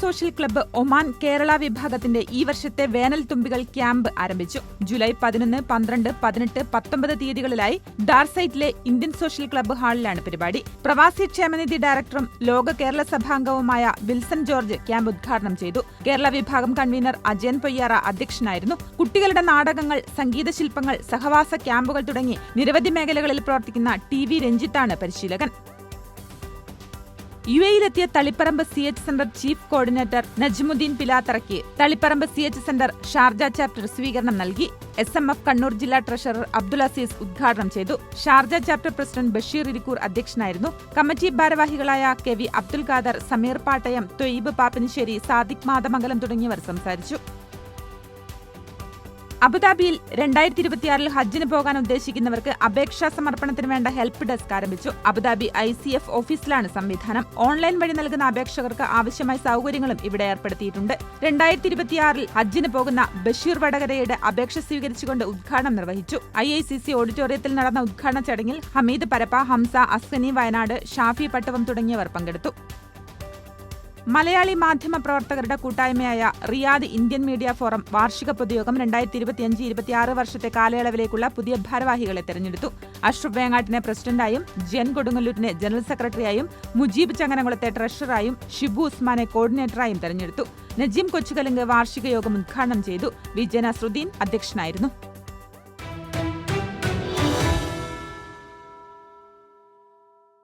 Social club Oman Kerala വിഭാഗത്തിന്റെ ഈ വർഷത്തെ വേനൽ തുമ്പികൾ ക്യാമ്പ് ആരംഭിച്ചു. ജൂലൈ പതിനൊന്ന് പന്ത്രണ്ട് പതിനെട്ട് പത്തൊമ്പത് തീയതികളിലായി ഡാർസൈറ്റിലെ ഇന്ത്യൻ സോഷ്യൽ ക്ലബ്ബ് ഹാളിലാണ് പരിപാടി. പ്രവാസി ക്ഷേമനിധി ഡയറക്ടറും ലോക കേരള സഭാംഗവുമായ വിൽസൺ ജോർജ് ക്യാമ്പ് ഉദ്ഘാടനം ചെയ്തു. കേരള വിഭാഗം കൺവീനർ അജയൻ പൊയ്യാറ അധ്യക്ഷനായിരുന്നു. കുട്ടികളുടെ നാടകങ്ങൾ സംഗീത ശില്പങ്ങൾ സഹവാസ ക്യാമ്പുകൾ തുടങ്ങി നിരവധി മേഖലകളിൽ പ്രവർത്തിക്കുന്ന ടി വി രഞ്ജിത്താണ് പരിശീലകൻ. U എയിലെത്തിയ Taliparamba C H centre chief coordinator Najmuddin പിലാത്തറയ്ക്ക് Taliparamba C H centre Sharjah chapter സ്വീകരണം നൽകി. എസ് എം എഫ് കണ്ണൂർ ജില്ലാ ട്രഷറർ അബ്ദുൽ അസീസ് ഉദ്ഘാടനം ചെയ്തു. Sharjah chapter president Basheer Irikkur അധ്യക്ഷനായിരുന്നു. കമ്മിറ്റി ഭാരവാഹികളായ കെ വി അബ്ദുൽ ഖാദർ സമീർ പാട്ടയം തൊയ്ബ് പാപ്പനിശ്ശേരി സാദിഖ് മാതമംഗലം തുടങ്ങിയവർ സംസാരിച്ചു. അബുദാബിയിൽ രണ്ടായിരത്തി ഇരുപത്തിയാറിൽ ഹജ്ജിന് പോകാൻ ഉദ്ദേശിക്കുന്നവർക്ക് അപേക്ഷാ സമർപ്പണത്തിന് വേണ്ട ഹെൽപ്പ് ഡെസ്ക് ആരംഭിച്ചു. Abu Dhabi I C F ഓഫീസിലാണ് സംവിധാനം. ഓൺലൈൻ വഴി നൽകുന്ന അപേക്ഷകർക്ക് ആവശ്യമായ സൗകര്യങ്ങളും ഇവിടെ ഏർപ്പെടുത്തിയിട്ടുണ്ട്. രണ്ടായിരത്തി ഇരുപത്തിയാറിൽ ഹജ്ജിന് പോകുന്ന ബഷീർ വടകരയുടെ അപേക്ഷ സ്വീകരിച്ചുകൊണ്ട് ഉദ്ഘാടനം നിർവഹിച്ചു. ഐ ഐ സി സി ഓഡിറ്റോറിയത്തിൽ നടന്ന ഉദ്ഘാടന ചടങ്ങിൽ ഹമീദ് പരപ്പ ഹംസ അസ്കനി വയനാട് ഷാഫി പട്ടവം തുടങ്ങിയവർ പങ്കെടുത്തു. മലയാളി മാധ്യമ പ്രവർത്തകരുടെ കൂട്ടായ്മയായ റിയാദ് ഇന്ത്യൻ മീഡിയ ഫോറം വാർഷിക പൊതുയോഗം രണ്ടായിരത്തി ഇരുപത്തിയഞ്ച് ഇരുപത്തിയാറ് വർഷത്തെ കാലയളവിലേക്കുള്ള പുതിയ ഭാരവാഹികളെ തെരഞ്ഞെടുത്തു. അഷ്റഫ് വേങ്ങാട്ടിനെ പ്രസിഡന്റായും ജെൻ കൊടുങ്ങല്ലൂരിനെ ജനറൽ സെക്രട്ടറിയായും മുജീബ് ചങ്ങനകുളത്തെ ട്രഷററായും ഷിബു ഉസ്മാനെ കോർഡിനേറ്ററായും തെരഞ്ഞെടുത്തു. നജീം കൊച്ചുകലുങ്ക് വാർഷിക യോഗം ഉദ്ഘാടനം ചെയ്തു വി ജെ നസ്രുദ്ദീൻ അധ്യക്ഷനായിരുന്നു.